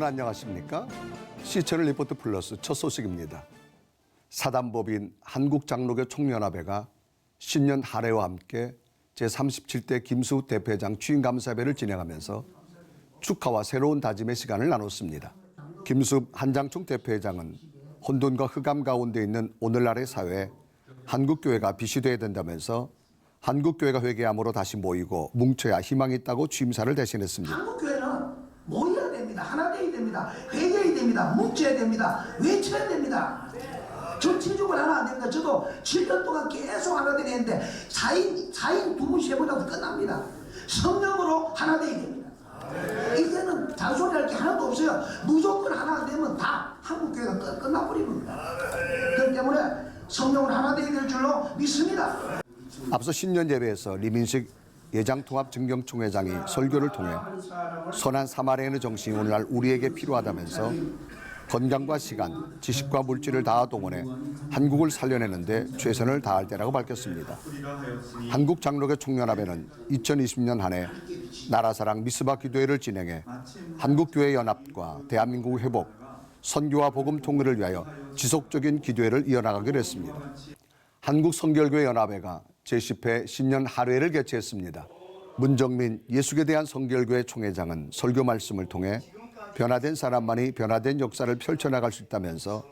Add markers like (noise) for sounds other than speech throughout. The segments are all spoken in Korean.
여러분 안녕하십니까? 시천을 리포트 플러스 첫 소식입니다. 사단법인 한국장로교 총연합회가 신년 할애와 함께 제37대 김수 대표장 취임 감사회를 진행하면서 축하와 새로운 다짐의 시간을 나눴습니다. 김수 한장총 대표회장은 혼돈과 흑암 가운데 있는 오늘날의 사회에 한국교회가 되어야 된다면서 한국교회가 회개함으로 다시 모이고 뭉쳐야 희망이 있다고 취임사를 대신했습니다. 한국교회는 모여야 됩니다. 회개해야 됩니다. 뭉쳐야 됩니다. 외쳐야 됩니다. 정치적으로 하나 안 됩니다. 저도 7년 동안 계속 하나 되는데 4인, 4인 두 분, 세 분하고 끝납니다. 성령으로 하나 되야 됩니다. 이제는 잔소리 할 게 하나도 없어요. 무조건 하나 되면 다 한국교회가 끝, 끝나버립니다. 그렇기 때문에 성령으로 하나 되야 될 줄로 믿습니다. 앞서 신년 예배에서 리민식 예장통합증경총 회장이 설교를 통해 선한 사마리아의 정신이 오늘날 우리에게 필요하다면서 건강과 시간, 지식과 물질을 다 동원해 한국을 살려내는데 최선을 다할 때라고 밝혔습니다. 한국 장로교 총연합회는 2020년 한 해 나라사랑 미스바 기도회를 진행해 한국교회 연합과 대한민국 회복, 선교와 복음 통일을 위하여 지속적인 기도회를 이어나가기로 했습니다. 한국성결교회 연합회가 제10회 신년 할애를 개최했습니다. 문정민 예수에 대한 성결교회 총회장은 설교 말씀을 통해 변화된 사람만이 변화된 역사를 펼쳐나갈 수 있다면서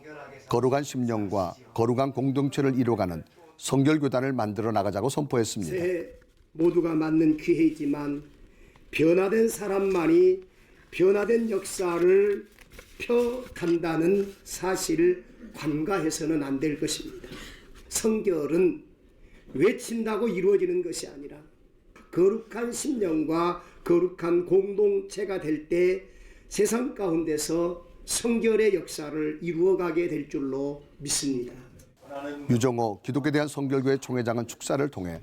거룩한 심령과 거룩한 공동체를 이뤄가는 성결교단을 만들어 나가자고 선포했습니다. 모두가 맞는 기회이지만 변화된 사람만이 변화된 역사를 펴간다는 사실을 관가해서는 안 될 것입니다. 성결은 외친다고 이루어지는 것이 아니라 거룩한 심령과 거룩한 공동체가 될 때 세상 가운데서 성결의 역사를 이루어가게 될 줄로 믿습니다. 유정호 기독교에 대한 성결교회 총회장은 축사를 통해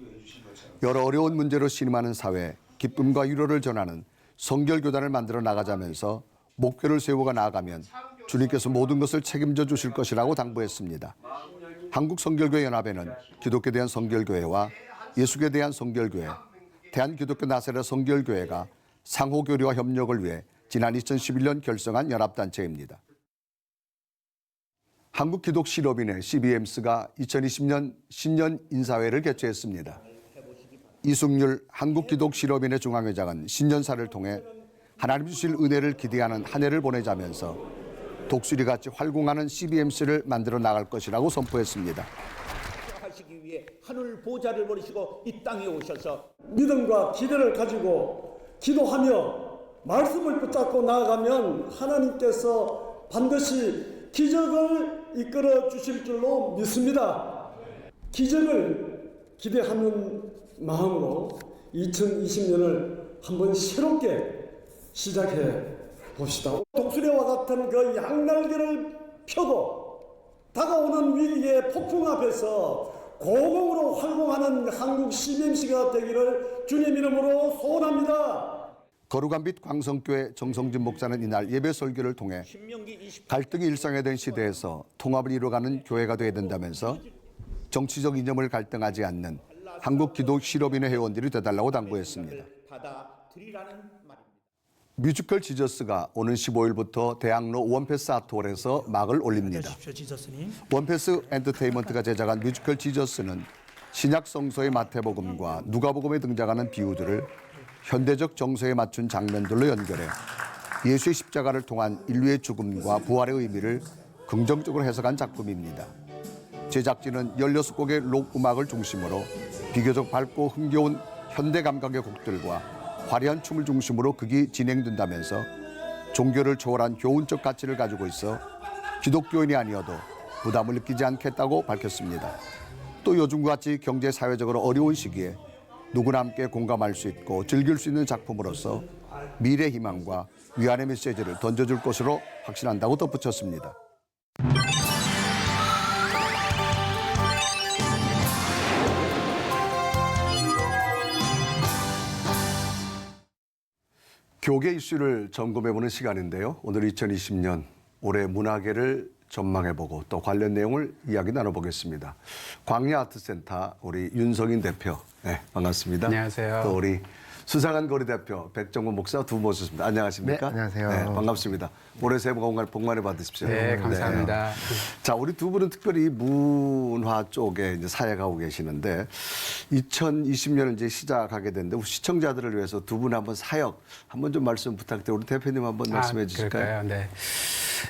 여러 어려운 문제로 신음하는 사회 기쁨과 위로를 전하는 성결교단을 만들어 나가자면서 목표를 세우고 나아가면 주님께서 모든 것을 책임져 주실 것이라고 당부했습니다. 한국성결교회 연합회는 기독교에 대한 성결교회와 예수교에 대한 성결교회, 대한기독교 나사렛 성결교회가 상호 교류와 협력을 위해 지난 2011년 결성한 연합단체입니다. 한국기독실업인회 CBMS가 2020년 신년 인사회를 개최했습니다. 이승률 한국기독실업인회 중앙회장은 신년사를 통해 하나님 주실 은혜를 기대하는 한 해를 보내자면서 독수리같이 활공하는 CBMS를 만들어 나갈 것이라고 선포했습니다. 하시기 위해 하늘 보좌를 버리시고 이 땅에 오셔서 믿음과 기대를 가지고 기도하며 말씀을 붙잡고 나아가면 하나님께서 반드시 기적을 이끌어 주실 줄로 믿습니다. 기적을 기대하는 마음으로 2020년을 한번 새롭게 시작해 봅시다. 독수리와 같은 그 양날개를 펴고 다가오는 위기의 폭풍 앞에서 고공으로 활동하는 한국 CBMC가 되기를 주님 이름으로 소원합니다. 거룩한 빛 광성교회 정성진 목사는 이날 예배 설교를 통해 신명기 20 갈등이 일상화된 시대에서 통합을 이뤄가는 교회가 되어야 된다면서 정치적 이념을 갈등하지 않는 한국 기독 실업인회 회원들이 되달라고 당부했습니다. 뮤지컬 지저스가 오는 15일부터 대학로 원패스 아트홀에서 막을 올립니다. 원패스 엔터테인먼트가 제작한 뮤지컬 지저스는 신약 성서의 마태복음과 누가복음에 등장하는 비유들을 현대적 정서에 맞춘 장면들로 연결해 예수의 십자가를 통한 인류의 죽음과 부활의 의미를 긍정적으로 해석한 작품입니다. 제작진은 16곡의 록 음악을 중심으로 비교적 밝고 흥겨운 현대 감각의 곡들과 화려한 춤을 중심으로 극이 진행된다면서 종교를 초월한 교훈적 가치를 가지고 있어 기독교인이 아니어도 부담을 느끼지 않겠다고 밝혔습니다. 또 요즘과 같이 경제 사회적으로 어려운 시기에 누구나 함께 공감할 수 있고 즐길 수 있는 작품으로서 미래 희망과 위안의 메시지를 던져줄 것으로 확신한다고 덧붙였습니다. 교계 이슈를 점검해보는 시간인데요. 오늘 2020년 올해 문화계를 전망해보고 또 관련 내용을 이야기 나눠보겠습니다. 광야 아트센터 우리 윤성인 대표, 네, 반갑습니다. 안녕하세요. 또 우리 수상한 거리 대표 백정문 목사 두분 모셨습니다. 안녕하십니까? 네, 안녕하세요. 반갑습니다. 올해 새해 복 건강 복 많이 받으십시오. 네, 감사합니다. 자, 우리 두 분은 특별히 문화 쪽에 이제 사역하고 계시는데 2020년을 이제 시작하게 됐는데 우리 시청자들을 위해서 두 분 한번 사역 한번 좀 말씀 부탁드려요. 우리 대표님 한번 말씀해 아, 주실까요? 그럴까요? 네.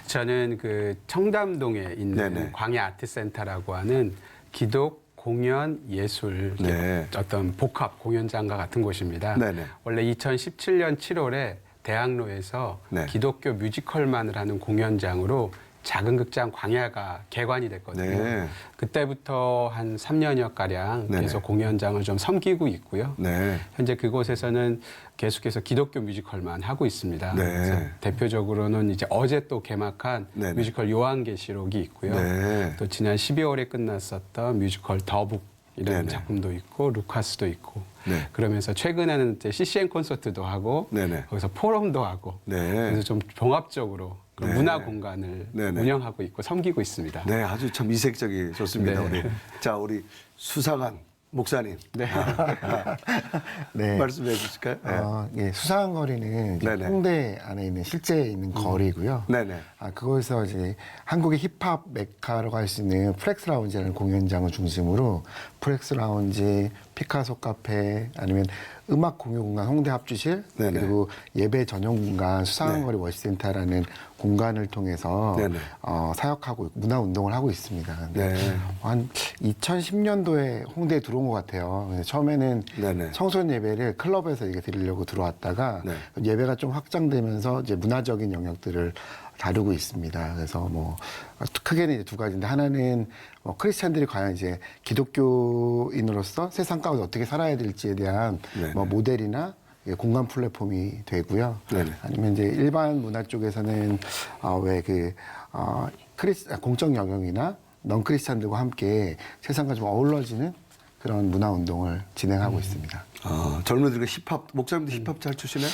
저는 그 청담동에 있는 네네. 광야 아트 센터라고 하는 기독 공연 예술 네. 어떤 복합 공연장과 같은 곳입니다. 네네. 원래 2017년 7월에 대학로에서 네. 기독교 뮤지컬만을 하는 공연장으로 작은 극장 광야가 개관이 됐거든요. 네. 그때부터 한 3년여 가량 네네. 계속 공연장을 좀 섬기고 있고요. 네. 현재 그곳에서는 계속해서 기독교 뮤지컬만 하고 있습니다. 네. 그래서 대표적으로는 이제 어제 또 개막한 네네. 뮤지컬 요한계시록이 있고요. 네. 또 지난 12월에 끝났었던 뮤지컬 더북 이런 네네. 작품도 있고 루카스도 있고 네. 그러면서 최근에는 이제 CCN 콘서트도 하고 네네. 거기서 포럼도 하고 네. 그래서 좀 종합적으로 그런 네. 문화 공간을 네네. 운영하고 있고 섬기고 있습니다. 네, 아주 참 이색적이 좋습니다. 네. 우리 자, 우리 수상한 목사님. 네. (laughs) 네. 말씀해 주실까요? 네. 어, 예, 수상한 거리는 이제 네네. 홍대 안에 있는 실제 있는 거리고요. 네네. 아, 그곳에서 이제 한국의 힙합 메카라고 할 수 있는 프렉스 라운지라는 공연장을 중심으로 프렉스 라운지, 피카소 카페, 아니면 음악 공유 공간 홍대 합주실, 네네. 그리고 예배 전용 공간 수상한 네. 거리 워시센터라는 공간을 통해서 네네. 어, 사역하고 문화 운동을 하고 있습니다. 네. 한 2010년도에 홍대에 들어온 것 같아요. 처음에는 네네. 청소년 예배를 클럽에서 이게 드리려고 들어왔다가 네. 예배가 좀 확장되면서 이제 문화적인 영역들을 다루고 있습니다. 그래서 뭐 크게는 이제 두 가지인데 하나는 뭐 크리스찬들이 과연 이제 기독교인으로서 세상 가운데 어떻게 살아야 될지에 대한 네네. 뭐 모델이나 예, 공간 플랫폼이 되고요. 네네. 아니면 이제 일반 문화 쪽에서는 어, 왜그 어, 크리스 아, 공적 영역이나 넌 크리스찬들과 함께 세상과 좀 어우러지는 그런 문화 운동을 진행하고 있습니다. 아, 젊은이들과 힙합 목사님도 힙합 잘 추시네?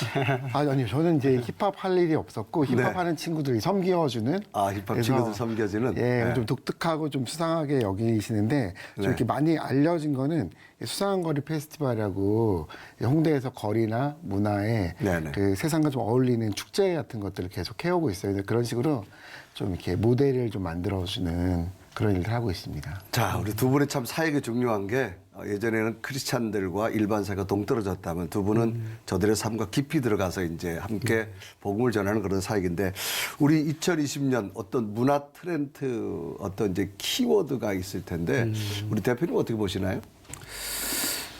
아, 아니요. 저는 이제 힙합 할 일이 없었고 힙합 네. 하는 친구들이 섬기어주는 아, 힙합 그래서, 친구들 섬겨주는? 예, 네. 좀 독특하고 좀 수상하게 여기시는데 좀 네. 이렇게 많이 알려진 거는 수상한 거리 페스티벌이라고 홍대에서 거리나 문화에 네 네. 그 세상과 좀 어울리는 축제 같은 것들을 계속 해오고 있어요. 그런 식으로 좀 이렇게 모델을 좀 만들어주는 그런 일을 하고 있습니다. 자, 우리 두 분의 참 사역이 중요한 게 어, 예전에는 크리스찬들과 일반 사회가 동떨어졌다면 두 분은 음. 저들의 삶과 깊이 들어가서 이제 함께 복음을 전하는 그런 사역인데 우리 2020년 어떤 문화 트렌드 어떤 이제 키워드가 있을 텐데 음. 우리 대표님 어떻게 보시나요?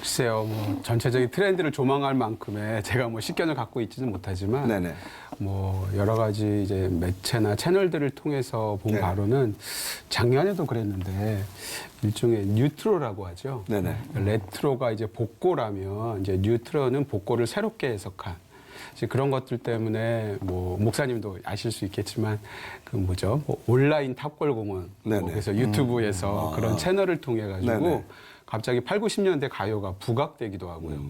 글쎄요, 뭐 전체적인 트렌드를 조망할 만큼의 (laughs) 제가 뭐 식견을 갖고 있지는 못하지만 네네. 뭐 여러 가지 이제 매체나 채널들을 통해서 본 네. 바로는 작년에도 그랬는데 일종의 뉴트로라고 하죠. 네네. 레트로가 이제 복고라면 이제 뉴트로는 복고를 새롭게 해석한 이제 그런 것들 때문에 뭐 목사님도 아실 수 있겠지만 그 뭐죠 뭐 온라인 탑골 공원. 뭐 그래서 유튜브에서 그런 채널을 통해 가지고. 갑자기 8, 90년대 가요가 부각되기도 하고요.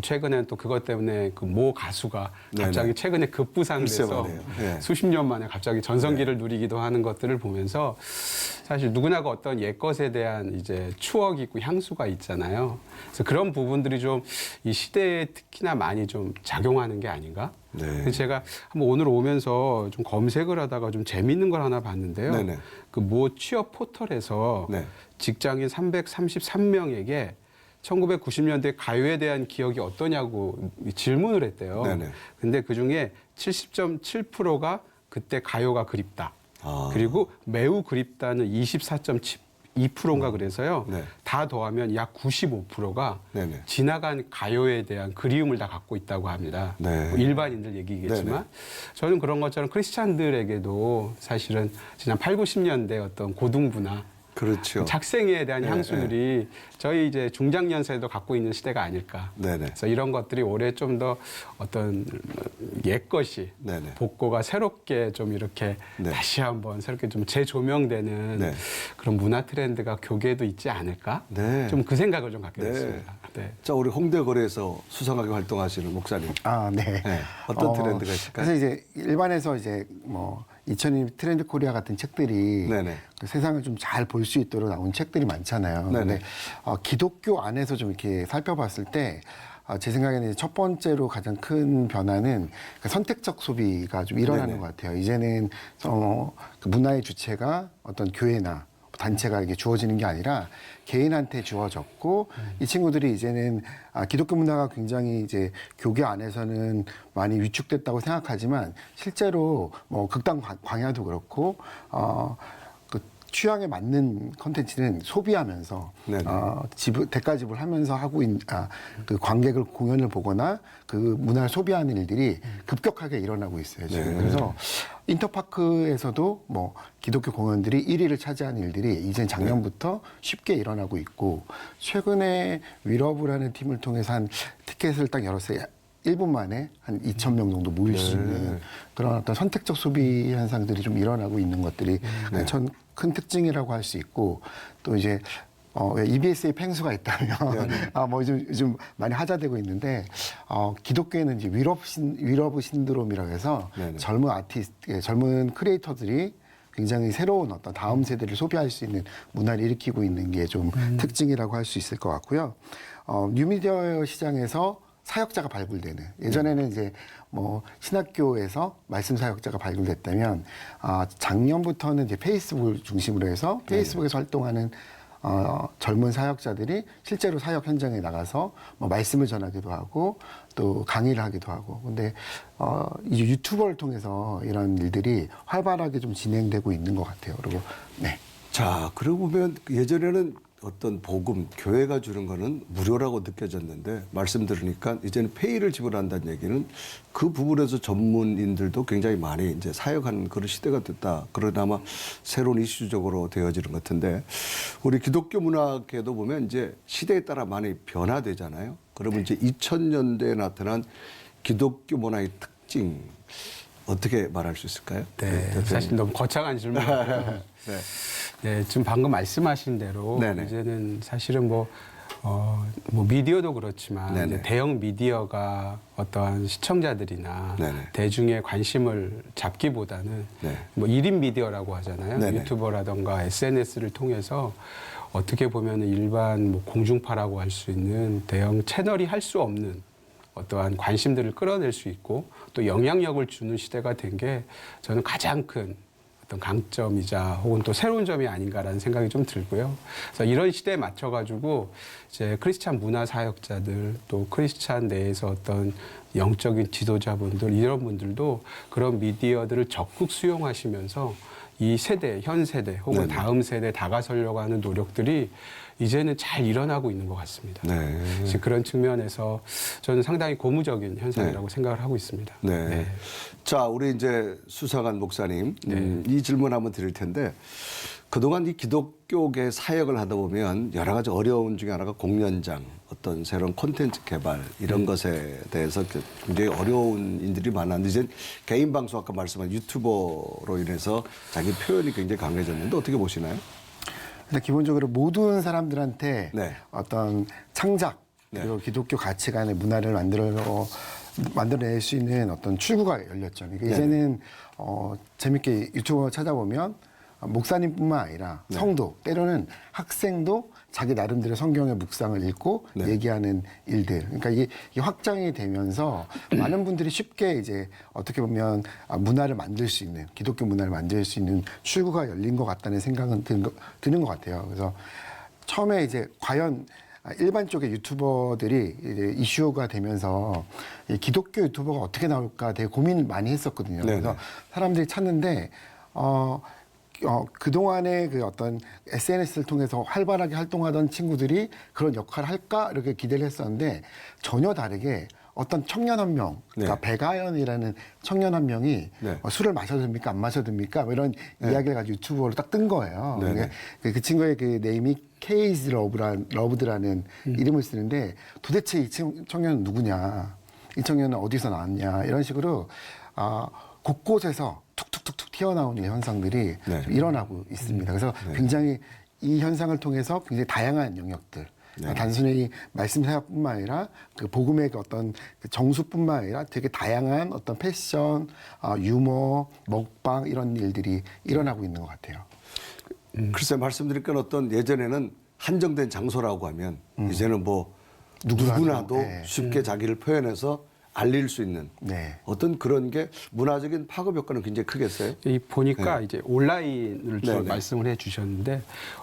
최근엔 또 그것 때문에 그 모 가수가 갑자기 음. 네네. 최근에 급부상돼서. 예. 수십 년 만에 갑자기 전성기를 누리기도 하는 것들을 보면서 사실 누구나가 어떤 옛 것에 대한 이제 추억이 있고 향수가 있잖아요. 그래서 그런 부분들이 좀 이 시대에 특히나 많이 좀 작용하는 게 아닌가? 네. 제가 한번 오늘 오면서 좀 검색을 하다가 좀 재밌는 걸 하나 봤는데요. 그 모 취업 포털에서 네. 직장인 333명에게 1990년대 가요에 대한 기억이 어떠냐고 질문을 했대요. 네네. 근데 그 중에 70.7%가 그때 가요가 그립다. 아. 그리고 매우 그립다는 24.2%인가 그래서요. 네. 다 더하면 약 95%가 네네. 지나간 가요에 대한 그리움을 다 갖고 있다고 합니다. 네. 뭐 일반인들 얘기겠지만 네네. 저는 그런 것처럼 크리스찬들에게도 사실은 지난 8, 90년대 어떤 고등부나 그렇죠. 작생에 대한 네, 향수들이 저희 이제 중장년세도 갖고 있는 시대가 아닐까. 네네. 그래서 이런 것들이 올해 좀 더 어떤 옛 것이 네네. 복고가 새롭게 좀 이렇게 네. 다시 한번 새롭게 좀 재조명되는 네. 그런 문화 트렌드가 교계에도 있지 않을까? 네. 좀 그 생각을 좀 갖게 네. 됐습니다. 네. 자, 우리 홍대 거리에서 수상하게 활동하시는 목사님. 아, 네. 네. 어떤 트렌드가 있을까요? 그래서 이제 일반에서 이제 뭐 2002 트렌드 코리아 같은 책들이 네네. 그 세상을 좀 잘 볼 수 있도록 나온 책들이 많잖아요. 네네. 근데 어, 기독교 안에서 좀 이렇게 살펴봤을 때 아, 제 생각에는 첫 번째로 가장 큰 변화는 그 선택적 소비가 좀 일어나는 네네. 것 같아요. 이제는 어, 그 문화의 주체가 어떤 교회나 단체가 이게 주어지는 게 아니라 개인한테 주어졌고 이 친구들이 이제는 아, 기독교 문화가 굉장히 이제 교계 안에서는 많이 위축됐다고 생각하지만 실제로 뭐 극단 광- 광야도 그렇고 어, 그 취향에 맞는 컨텐츠는 소비하면서 네네. 어, 지불 대가 지불하면서 하고 있, 아, 그 관객을 공연을 보거나 그 문화를 소비하는 일들이 급격하게 일어나고 있어요 지금. 네. 그래서 인터파크에서도 뭐 기독교 공연들이 1위를 차지하는 일들이 이제 작년부터 쉽게 일어나고 있고 최근에 위러브라는 팀을 통해서 한 티켓을 딱 열었어요. 1분 만에 한 2천 명 정도 모일 수 있는 그런 어떤 선택적 소비 현상들이 좀 일어나고 있는 것들이 전큰 특징이라고 할 수 있고 또 이제 어, 왜 EBS의 팽수가 있다면 (laughs) 아, 뭐 요즘, 요즘 많이 하자되고 있는데 어, 기독교에는 이제 위러브, 신, 위러브 신드롬이라고 해서 네네. 젊은 아티스트, 예, 젊은 크리에이터들이 굉장히 새로운 어떤 다음 세대를 소비할 수 있는 문화를 일으키고 있는 게좀 특징이라고 할 수 있을 것 같고요. 어, 뉴미디어 시장에서 사역자가 발굴되는 예전에는 이제 뭐 신학교에서 말씀 사역자가 발굴됐다면 아, 작년부터는 이제 페이스북을 중심으로 해서 페이스북에서 활동하는 어, 젊은 사역자들이 실제로 사역 현장에 나가서 뭐 말씀을 전하기도 하고 또 강의를 하기도 하고 근데 어, 이 유튜버를 통해서 이런 일들이 활발하게 좀 진행되고 있는 것 같아요. 그리고 네. 자, 그러고 보면 예전에는 어떤 복음, 교회가 주는 거는 무료라고 느껴졌는데 말씀 들으니까 이제는 페이를 지불한다는 얘기는 그 부분에서 전문인들도 굉장히 많이 이제 사역하는 그런 시대가 됐다. 그러나마 새로운 이슈적으로 되어지는 것 같은데 우리 기독교 문화계도 보면 이제 시대에 따라 많이 변화되잖아요. 그러면 이제 2000년대에 나타난 기독교 문화의 특징 어떻게 말할 수 있을까요? 네. 사실 너무 거창한 질문이고요. (laughs) 네. 네, 지금 방금 말씀하신 대로 네네. 이제는 사실은 뭐, 어, 뭐 미디어도 그렇지만 대형 미디어가 어떠한 시청자들이나 네네. 대중의 관심을 잡기보다는 네. 뭐 1인 미디어라고 하잖아요. 네네. 유튜버라던가 SNS를 통해서 어떻게 보면 일반 뭐 공중파라고 할 수 있는 대형 채널이 할 수 없는 어떠한 관심들을 끌어낼 수 있고 또 영향력을 주는 시대가 된 게 저는 가장 큰 어떤 강점이자 혹은 또 새로운 점이 아닌가라는 생각이 좀 들고요. 그래서 이런 시대에 맞춰가지고 이제 크리스찬 문화 사역자들 또 크리스찬 내에서 어떤 영적인 지도자분들 이런 분들도 그런 미디어들을 적극 수용하시면서 이 세대, 현 세대 혹은 네네. 다음 세대에 다가서려고 하는 노력들이 이제는 잘 일어나고 있는 것 같습니다. 네. 그래서 그런 측면에서 저는 상당히 고무적인 현상이라고 생각을 하고 있습니다. 네. 자, 우리 이제 수사관 목사님, 음, 네. 이 질문 한번 드릴 텐데, 그동안 이 기독교계 사역을 하다 보면 여러 가지 어려운 중에 하나가 공연장, 어떤 새로운 콘텐츠 개발, 이런 것에 대해서 그 굉장히 어려운 인들이 많았는데, 이제 개인 방송 아까 말씀한 유튜버로 인해서 자기 표현이 굉장히 강해졌는데, 어떻게 보시나요? 일단 기본적으로 모든 사람들한테 네. 어떤 창작 그리고 기독교 가치관의 문화를 만들어 만들어낼 수 있는 어떤 출구가 열렸죠. 그러니까 네. 이제는 어, 재밌게 유튜버 찾아보면 목사님뿐만 아니라 네. 성도 때로는 학생도 자기 나름대로 성경의 묵상을 읽고 네. 얘기하는 일들. 그러니까 이게, 이게 확장이 되면서 많은 분들이 쉽게 이제 어떻게 보면 아, 문화를 만들 수 있는 기독교 문화를 만들 수 있는 출구가 열린 것 같다는 생각은 드는 것, 드는 것 같아요. 그래서 처음에 이제 과연 아, 일반 쪽의 유튜버들이 이슈가 되면서 이 기독교 유튜버가 어떻게 나올까 되게 고민을 많이 했었거든요. 네네. 그래서 사람들이 찾는데 어, 어, 그동안의 그 어떤 SNS를 통해서 활발하게 활동하던 친구들이 그런 역할을 할까 이렇게 기대를 했었는데 전혀 다르게 어떤 청년 한 명, 그러니까 네. 백아연이라는 청년 한 명이 네. 어, 술을 마셔도 됩니까? 안 마셔도 됩니까? 뭐 이런 이야기를 가지고 유튜브로 딱 뜬 거예요. 네네. 그게 그, 그 친구의 그 네임이 케이즈 러브라, 러브드라는 음. 이름을 쓰는데 도대체 이 청- 청년은 누구냐? 이 청년은 어디서 나왔냐? 이런 식으로 아, 곳곳에서 튀어나오는 현상들이 네. 좀 일어나고 있습니다. 그래서 굉장히 이 현상을 통해서 굉장히 다양한 영역들 네. 단순히 말씀 사역뿐만 아니라 그 복음의 그 어떤 그 정수뿐만 아니라 되게 다양한 어떤 패션, 아, 유머, 먹방 이런 일들이 일어나고 있는 것 같아요. 글쎄 말씀드릴 건 어떤 예전에는 한정된 장소라고 하면 이제는 뭐 누구라도, 누구나도 네. 쉽게 자기를 표현해서 알릴 수 있는 네. 어떤 그런 게 문화적인 파급 효과는 굉장히 크겠어요. 이 보니까 이제 온라인을 주로 네네. 말씀을 해 주셨는데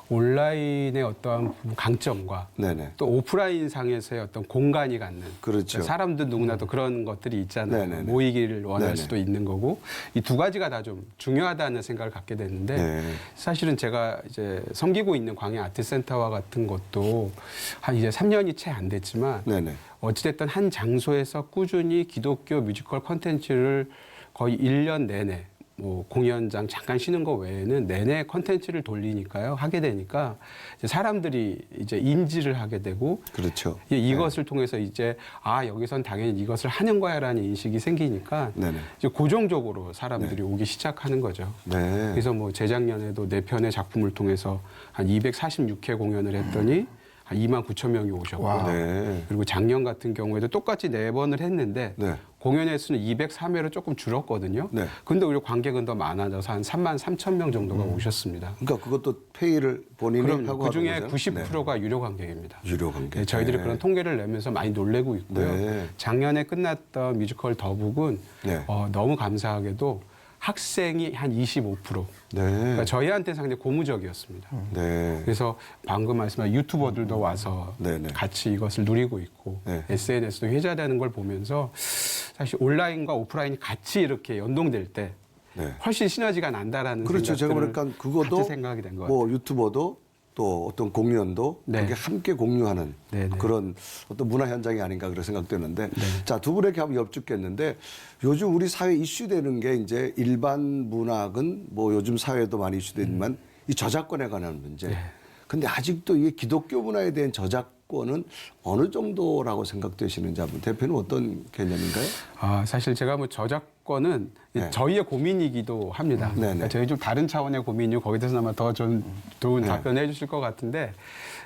온라인의 어떠한 강점과 네네. 또 오프라인 상에서의 어떤 공간이 갖는 그렇죠. 사람들 누구나도 그런 것들이 있잖아요. 네네네. 모이기를 원할 네네. 수도 있는 거고 이 두 가지가 다 좀 중요하다는 생각을 갖게 됐는데 네. 사실은 제가 이제 섬기고 있는 광야 아트 센터와 같은 것도 한 이제 3년이 채 안 됐지만 네네. 어찌됐든 한 장소에서 꾸준히 기독교 뮤지컬 컨텐츠를 거의 1년 내내 뭐 공연장 잠깐 쉬는 거 외에는 내내 컨텐츠를 돌리니까요 하게 되니까 이제 사람들이 이제 인지를 하게 되고 그렇죠. 이- 이것을 통해서 이제 아 여기선 당연히 이것을 하는 거야라는 인식이 생기니까 네네. 이제 고정적으로 사람들이 오기 시작하는 거죠. 네. 그래서 뭐 재작년에도 네 편의 작품을 통해서 한 246회 공연을 했더니 한 2만 9천 명이 오셨고 와. 네. 그리고 작년 같은 경우에도 똑같이 네 번을 했는데 네. 공연의 수는 203회로 조금 줄었거든요. 네. 근데 오히려 관객은 더 많아져서 한 3만 3천 명 정도가 오셨습니다. 그러니까 그것도 페이를 본인이 그럼 하고 그 중에 하는 거잖아요. 90%가 유료 관객입니다. 네. 유료 관객. 네, 저희들이 네. 그런 통계를 내면서 많이 놀래고 있고요. 네. 작년에 끝났던 뮤지컬 더북은 네. 어, 너무 감사하게도 학생이 한 25%. 네. 그러니까 저희한테 상당히 고무적이었습니다. 네. 그래서 방금 말씀한 유튜버들도 와서 네 네. 같이 이것을 누리고 있고 네. SNS도 회자되는 걸 보면서 사실 온라인과 오프라인이 같이 이렇게 연동될 때 네. 훨씬 시너지가 난다라는 그렇죠. 제가 보니까 그것도 같이 생각이 된것 같아요. 뭐 유튜버도 또 어떤 공연도 네. 그렇게 함께 공유하는 네네. 그런 어떤 문화 현장이 아닌가 그런 생각되는데 네. 자두 분에게 한번 여쭙겠는데 요즘 우리 사회 이슈되는 게 이제 일반 문학은 뭐 요즘 사회도 많이 이슈되지만 이 저작권에 관한 문제. 음. 네. 근데 아직도 이게 기독교 문화에 대한 저작 권은 어느 정도라고 생각되시는지 한번 대표는 어떤 개념인가요? 아, 사실 제가 뭐 저작권은 네. 저희의 고민이기도 합니다. 네네. 그러니까 저희 좀 다른 차원의 고민이고 거기에 대해서 아마 더 좀 좋은 네. 답변을 해주실 것 같은데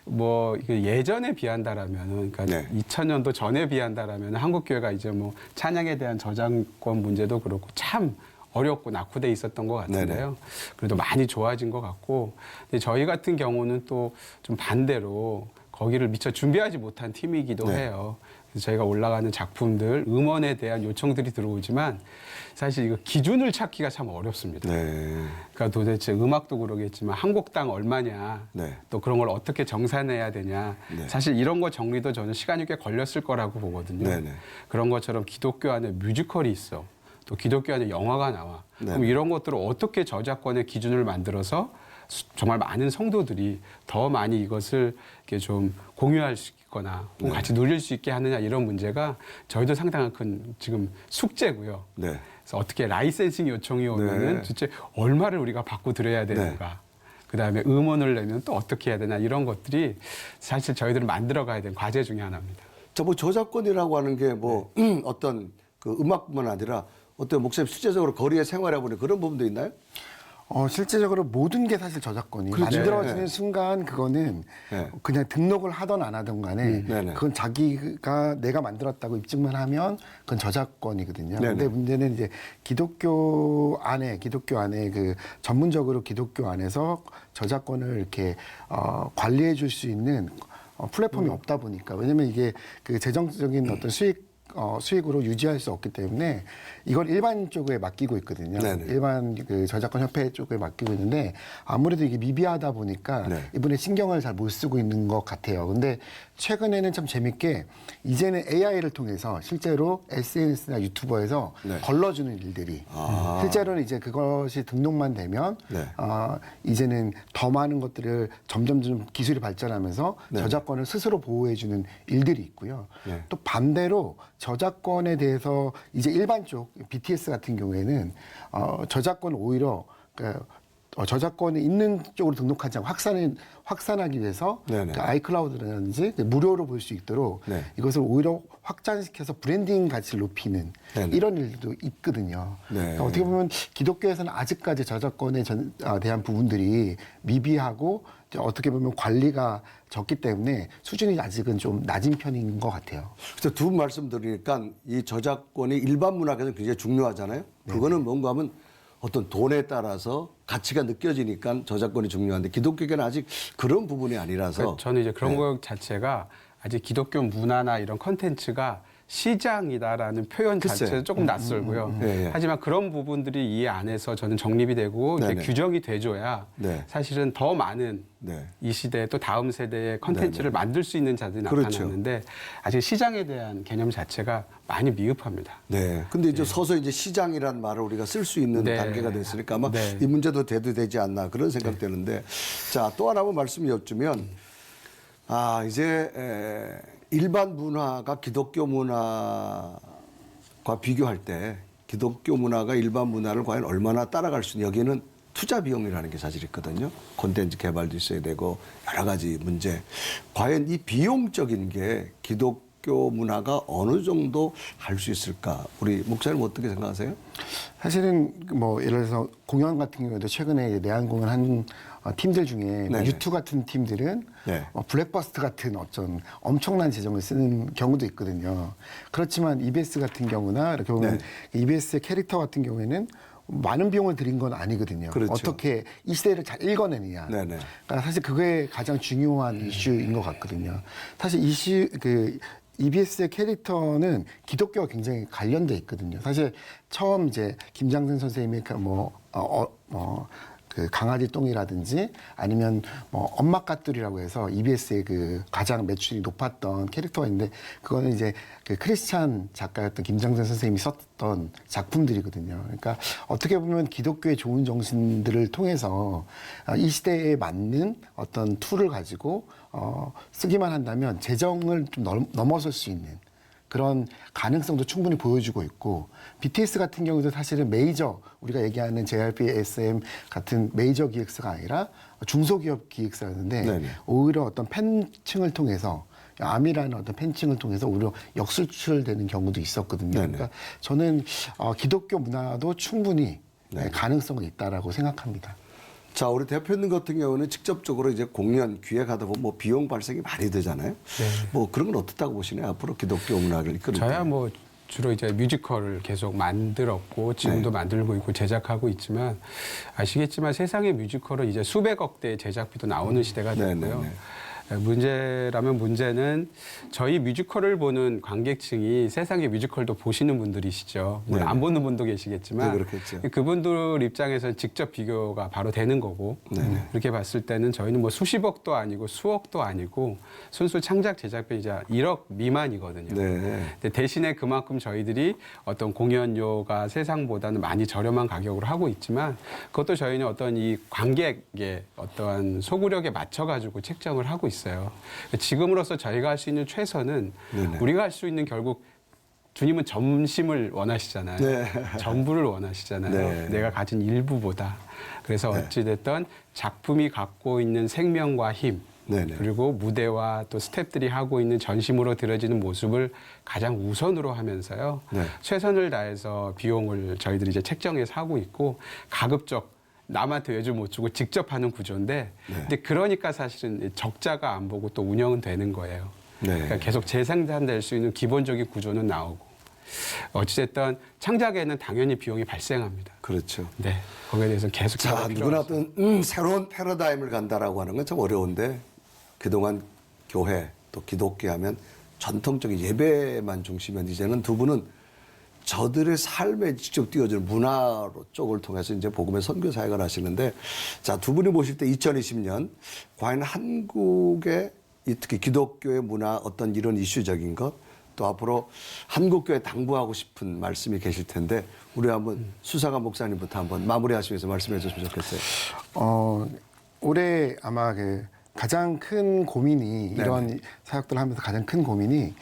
뭐 예전에 비한다라면은 그러니까 네. 2000년도 전에 비한다라면 한국 교회가 이제 뭐 찬양에 대한 저작권 문제도 그렇고 참 어렵고 낙후돼 있었던 것 같은데요. 그래도 많이 좋아진 것 같고 근데 저희 같은 경우는 또 좀 반대로 거기를 미처 준비하지 못한 팀이기도 네. 해요. 그래서 저희가 올라가는 작품들 음원에 대한 요청들이 들어오지만 사실 이거 기준을 찾기가 참 어렵습니다. 네. 그러니까 도대체 음악도 그러겠지만 한 곡당 얼마냐, 네. 또 그런 걸 어떻게 정산해야 되냐. 네. 사실 이런 거 정리도 저는 시간이 꽤 걸렸을 거라고 보거든요. 네 네. 그런 것처럼 기독교 안에 뮤지컬이 있어. 또 기독교 안에 영화가 나와. 그럼 네네. 이런 것들을 어떻게 저작권의 기준을 만들어서 수- 정말 많은 성도들이 더 많이 이것을 이렇게 좀 공유할 수 있거나 혹은 네. 같이 누릴 수 있게 하느냐 이런 문제가 저희도 상당한 큰 지금 숙제고요. 네. 그래서 어떻게 라이센싱 요청이 오면은 네. 도대체 얼마를 우리가 받고 드려야 되는가. 그다음에 음원을 내면 또 어떻게 해야 되나 이런 것들이 사실 저희들은 만들어 가야 되는 과제 중에 하나입니다. 자, 뭐 저작권이라고 하는 게뭐 (clears throat) 어떤 그 음악뿐만 아니라 어떤 목사님 실제적으로 거리에 생활해 보는 그런 부분도 있나요? 어, 실제적으로 모든 게 사실 저작권이 그렇죠. 만들어지는 네. 순간 그거는 네. 그냥 등록을 하던 안 하던 간에 네네. 그건 자기가 내가 만들었다고 입증만 하면 그건 저작권이거든요. 네네. 근데 문제는 이제 기독교 안에 기독교 안에 그 전문적으로 기독교 안에서 저작권을 이렇게 어, 관리해 줄 수 있는 어, 플랫폼이 음. 없다 보니까 왜냐면 이게 그 재정적인 어떤 수익 어, 수익으로 유지할 수 없기 때문에 이걸 일반 쪽에 맡기고 있거든요. 네네. 일반 그 저작권 협회 쪽에 맡기고 있는데 아무래도 이게 미비하다 보니까 네. 이분의 신경을 잘 못 쓰고 있는 것 같아요. 근데 최근에는 참 재밌게 이제는 AI를 통해서 실제로 SNS나 유튜버에서 네. 걸러주는 일들이 아. 실제로는 이제 그것이 등록만 되면 네. 어, 이제는 더 많은 것들을 점점 좀 기술이 발전하면서 네. 저작권을 스스로 보호해주는 일들이 있고요. 네. 또 반대로 저작권에 대해서 이제 일반 쪽 BTS 같은 경우에는 어, 저작권 오히려 그 어, 저작권이 있는 쪽으로 등록하지 않고 확산을 확산하기 위해서. 그 아이클라우드라든지 그 무료로 볼 수 있도록 네. 이것을 오히려 확장시켜서 브랜딩 가치를 높이는 네네. 이런 일도 있거든요. 네. 그러니까 어떻게 보면 기독교에서는 아직까지 저작권에 전- 아, 대한 부분들이 미비하고 어떻게 보면 관리가 적기 때문에 수준이 아직은 좀 낮은 편인 것 같아요. 그래서 두 분 말씀 들으니까 이 저작권이 일반 문학에서 굉장히 중요하잖아요. 그거는 뭔가 하면 어떤 돈에 따라서 가치가 느껴지니까 저작권이 중요한데 기독교계는 아직 그런 부분이 아니라서 그러니까 저는 이제 그런 네. 것 자체가 아직 기독교 문화나 이런 컨텐츠가 시장이다라는 표현 글쎄. 자체는 조금 낯설고요. 예, 예. 하지만 그런 부분들이 이 안에서 저는 정립이 되고 이제 네네. 규정이 돼줘야 네. 사실은 더 많은 네. 이 시대 또 다음 세대의 컨텐츠를 만들 수 있는 자들이 그렇죠. 나타났는데 아직 시장에 대한 개념 자체가 많이 미흡합니다. 네. 근데 이제 서서히 이제 시장이라는 말을 우리가 쓸 수 있는 네. 단계가 됐으니까 아마 네. 이 문제도 대두되지 않나 그런 생각 되는데 자, 또 하나만 말씀 여쭈면 아, 이제 에, 일반 문화가 기독교 문화과 비교할 때 기독교 문화가 일반 문화를 과연 얼마나 따라갈 수 있는 여기는 투자 비용이라는 게 사실 있거든요. 콘텐츠 개발도 있어야 되고 여러 가지 문제. 과연 이 비용적인 게 기독 교 문화가 어느 정도 할수 있을까? 우리 목사님 어떻게 생각하세요? 사실은 뭐 예를 들어서 공연 같은 경우에도 최근에 내한 공연 한 어, 팀들 중에 뭐. 유투 같은 팀들은 네. 어, 블랙버스트 같은 어떤 엄청난 재정을 쓰는 경우도 있거든요. 그렇지만 EBS 같은 경우나 이렇게 보면 네. EBS의 캐릭터 같은 경우에는 많은 비용을 들인 건 아니거든요. 그렇죠. 어떻게 이 시대를 잘 읽어내느냐. 네네. 그러니까 사실 그게 가장 중요한 이슈인 것 같거든요. 사실 이슈 그 EBS의 캐릭터는 기독교와 굉장히 관련돼 있거든요. 사실 처음 이제 김장근 선생님이 그뭐 어, 어, 뭐, 그 강아지 똥이라든지 아니면 뭐 엄마 깍두리라고 해서 EBS의 그 가장 매출이 높았던 캐릭터가 있는데 그거는 이제 그 크리스찬 작가였던 김장근 선생님이 썼던 작품들이거든요. 그러니까 어떻게 보면 기독교의 좋은 정신들을 통해서 아, 이 시대에 맞는 어떤 툴을 가지고 어, 쓰기만 한다면 재정을 좀 넘- 넘어설 수 있는 그런 가능성도 충분히 보여주고 있고 BTS 같은 경우도 사실은 메이저 우리가 얘기하는 JYP, SM 같은 메이저 기획사가 아니라 중소기업 기획사였는데 네네. 오히려 어떤 팬층을 통해서 암이라는 어떤 팬층을 통해서 오히려 역수출되는 경우도 있었거든요. 네네. 그러니까 저는 어, 기독교 문화도 충분히 네. 가능성이 있다라고 생각합니다. 자, 우리 대표님 같은 경우는 직접적으로 이제 공연 기획하다 보면 뭐 비용 발생이 많이 되잖아요. 뭐 그런 건 어떻다고 보시나요? 앞으로 기독교 이끌을 저야 때. 뭐 주로 이제 뮤지컬을 계속 만들었고 지금도 네. 만들고 있고 제작하고 있지만 아시겠지만 세상의 뮤지컬은 이제 수백억 대의 제작비도 나오는 시대가 네, 됐고요. 네, 네. 문제라면 문제는 저희 뮤지컬을 보는 관객층이 세상의 뮤지컬도 보시는 분들이시죠. 물론 네, 안 네. 보는 분도 계시겠지만 네, 그렇겠죠. 그분들 입장에서는 직접 비교가 바로 되는 거고 네, 네. 그렇게 봤을 때는 저희는 뭐 수십억도 아니고 수억도 아니고 순수 창작 제작비 이제 1억 미만이거든요. 네. 근데 대신에 그만큼 저희들이 어떤 공연료가 세상보다는 많이 저렴한 가격으로 하고 있지만 그것도 저희는 어떤 이 관객의 어떠한 소구력에 맞춰 가지고 책정을 하고 있 어요. 지금으로서 저희가 할 수 있는 최선은 네네. 우리가 할 수 있는 결국 주님은 점심을 원하시잖아요. 네. 전부를 원하시잖아요. 네. 내가 가진 일부보다. 그래서 어찌됐든 작품이 갖고 있는 생명과 힘, 네네. 그리고 무대와 또 스탭들이 하고 있는 전심으로 들어지는 모습을 가장 우선으로 하면서요. 네. 최선을 다해서 비용을 저희들이 이제 책정해서 하고 있고 가급적 남한테 외주 못 주고 직접 하는 구조인데 네. 근데 그러니까 사실은 적자가 안 보고 또 운영은 되는 거예요. 네. 그러니까 계속 재생산될 수 있는 기본적인 구조는 나오고 어찌됐든 창작에는 당연히 비용이 발생합니다. 그렇죠. 네, 거기에 대해서 계속 자, 누구나. 어떤 음, 새로운 패러다임을 간다라고 하는 건 참 어려운데 그동안 교회 또 기독교 하면 전통적인 예배만 중심이었는데 이제는 두 분은 저들의 삶에 직접 띄워주는 문화 쪽을 통해서 이제 복음의 선교 사역을 하시는데 자, 두 분이 보실 때 2020년 과연 한국의 이 특히 기독교의 문화 어떤 이런 이슈적인 것 또 앞으로 한국교회 당부하고 싶은 말씀이 계실 텐데 우리 한번 수사관 목사님부터 한번 마무리하시면서 말씀해 주시면 좋겠어요. 어, 올해 아마 그 가장 큰 고민이 이런 사역들을 하면서 가장 큰 고민이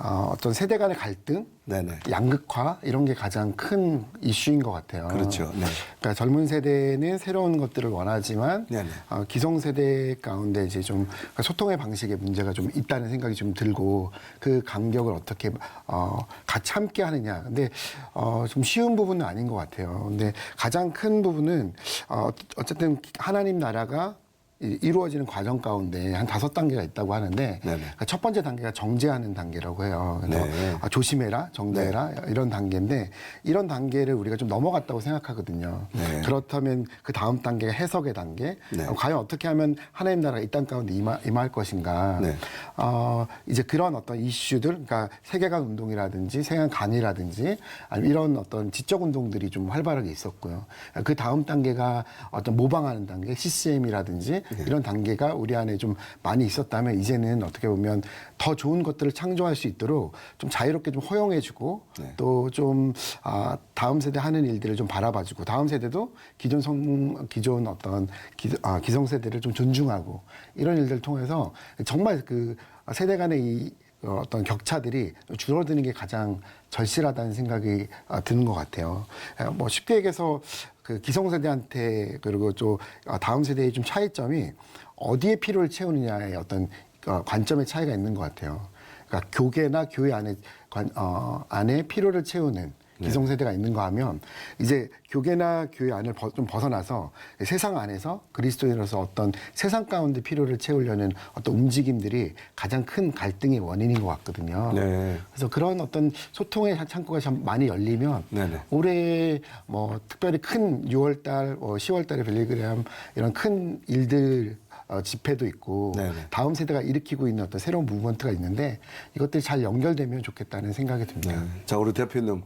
어, 어떤 세대 간의 갈등, 네네. 양극화 이런 게 가장 큰 이슈인 것 같아요. 그렇죠. 네. 그러니까 젊은 세대는 새로운 것들을 원하지만 네네. 어, 기성 세대 가운데 이제 좀 그러니까 소통의 방식에 문제가 좀 있다는 생각이 좀 들고 그 간격을 어떻게 어, 같이 함께 하느냐. 근데 어, 좀 쉬운 부분은 아닌 것 같아요. 근데 가장 큰 부분은 어, 어쨌든 하나님 나라가 이- 이루어지는 과정 가운데 한 다섯 단계가 있다고 하는데 네네. 그러니까 첫 번째 단계가 정제하는 단계라고 해요. 그래서 네. 아, 조심해라, 정제해라 이런 단계인데 이런 단계를 우리가 좀 넘어갔다고 생각하거든요. 네. 그렇다면 그 다음 단계가 해석의 단계. 네. 어, 과연 어떻게 하면 하나님 나라가 이 땅 가운데 임하, 임할 것인가. 네. 어, 이제 그런 어떤 이슈들, 그러니까 세계관 운동이라든지 세계관 간이라든지 아니면 이런 어떤 지적 운동들이 좀 활발하게 있었고요. 그 다음 단계가 어떤 모방하는 단계, CCM이라든지 네. 이런 단계가 우리 안에 좀 많이 있었다면 이제는 어떻게 보면 더 좋은 것들을 창조할 수 있도록 좀 자유롭게 좀 허용해주고 네. 또좀 아, 다음 세대 하는 일들을 좀 바라봐주고 다음 세대도 기존 성 기존 어떤 기, 아, 기성 세대를 좀 존중하고 이런 일들을 통해서 정말 그 세대 간의 이 어, 어떤 격차들이 줄어드는 게 가장 절실하다는 생각이 아, 드는 것 같아요. 에, 뭐 쉽게 얘기해서 그 기성세대한테 그리고 또 아, 다음 세대의 좀 차이점이 어디에 필요를 채우느냐의 어떤 어, 관점의 차이가 있는 것 같아요. 그러니까 교계나 교회 안에 관, 어, 안에 필요를 채우는 기성세대가 있는가 하면 이제 교계나 교회 안을 벗- 좀 벗어나서 세상 안에서 그리스도인으로서 어떤 세상 가운데 필요를 채우려는 어떤 움직임들이 가장 큰 갈등의 원인인 것 같거든요. 네. 그래서 그런 어떤 소통의 창구가 참 많이 열리면 네네. 올해 뭐 특별히 큰 6월달, 어, 10월달에 빌리그램 이런 큰 일들 어, 집회도 있고 네네. 다음 세대가 일으키고 있는 어떤 새로운 무브먼트가 있는데 이것들이 잘 연결되면 좋겠다는 생각이 듭니다. 자, 우리 대표님,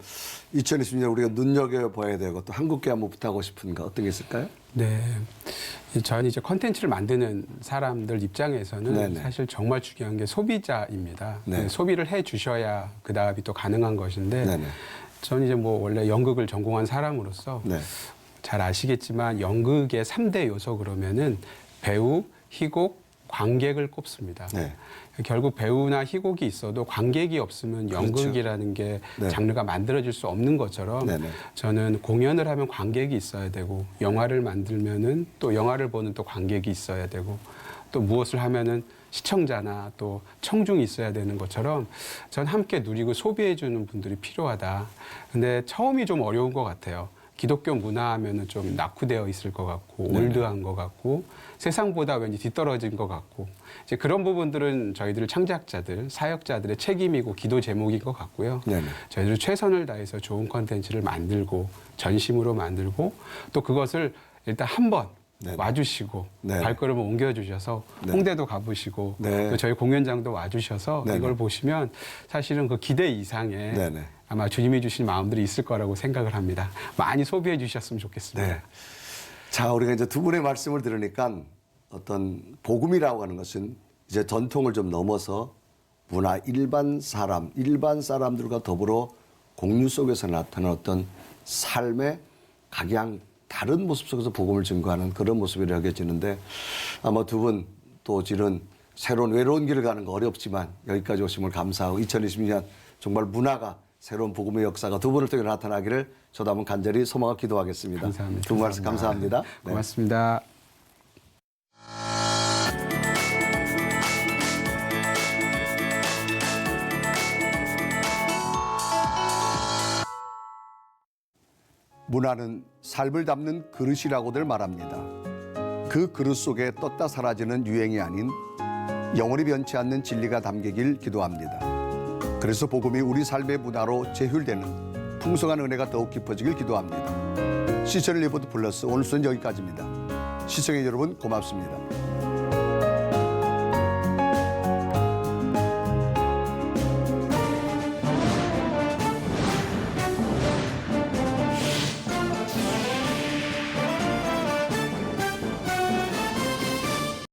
2020년 우리가 눈여겨봐야 되고 또 한국계 한번 부탁하고 싶은 거 어떤 게 있을까요? 네. 저는 이제 컨텐츠를 만드는 사람들 입장에서는 네네. 사실 정말 중요한 게 소비자입니다. 네. 네, 소비를 해 주셔야 그 다음이 또 가능한 것인데 네네. 저는 이제 뭐 원래 연극을 전공한 사람으로서 네. 잘 아시겠지만 연극의 삼대 요소 그러면은 배우, 희곡, 관객을 꼽습니다. 네. 결국 배우나 희곡이 있어도 관객이 없으면 그렇죠. 연극이라는 게 네. 장르가 만들어질 수 없는 것처럼 네네. 저는 공연을 하면 관객이 있어야 되고 영화를 만들면은 또 영화를 보는 또 관객이 있어야 되고 또 무엇을 하면은 시청자나 또 청중이 있어야 되는 것처럼 전 함께 누리고 소비해 주는 분들이 필요하다. 근데 처음이 좀 어려운 것 같아요. 기독교 문화하면은 좀 낙후되어 있을 것 같고 올드한 것 같고 세상보다 왠지 뒤떨어진 것 같고 이제 그런 부분들은 저희들 창작자들 사역자들의 책임이고 기도 제목인 것 같고요. 네네. 저희들 최선을 다해서 좋은 컨텐츠를 만들고 전심으로 만들고 또 그것을 일단 한번 네네. 와주시고 네. 발걸음을 옮겨주셔서 네. 홍대도 가보시고 네. 또 저희 공연장도 와주셔서. 이걸 보시면 사실은 그 기대 이상의. 아마 주님이 주신 마음들이 있을 거라고 생각을 합니다. 많이 소비해 주셨으면 좋겠습니다. 네. 자, 우리가 이제 두 분의 말씀을 들으니까 어떤 복음이라고 하는 것은 이제 전통을 좀 넘어서 문화 일반 사람, 일반 사람들과 더불어 공유 속에서 나타나는 어떤 삶의 각양 다른 모습 속에서 복음을 증거하는 그런 모습이 여겨지는데 아마 두 분 또 지는 새로운 외로운 길을 가는 거 어렵지만 여기까지 오심을 감사하고 2020년 정말 문화가 새로운 복음의 역사가 두 분을 통해 나타나기를 저도 한번 간절히 소망하고 기도하겠습니다. 감사합니다. 두분 말씀 감사합니다. 네. 고맙습니다. 문화는 삶을 담는 그릇이라고들 말합니다. 그 그릇 속에 떴다 사라지는 유행이 아닌 영원히 변치 않는 진리가 담기길 기도합니다. 그래서 복음이 우리 삶의 문화로 제휴되는 풍성한 은혜가 더욱 깊어지길 기도합니다. 시청을 리포트 플러스 오늘 순 여기까지입니다. 시청해 여러분 고맙습니다.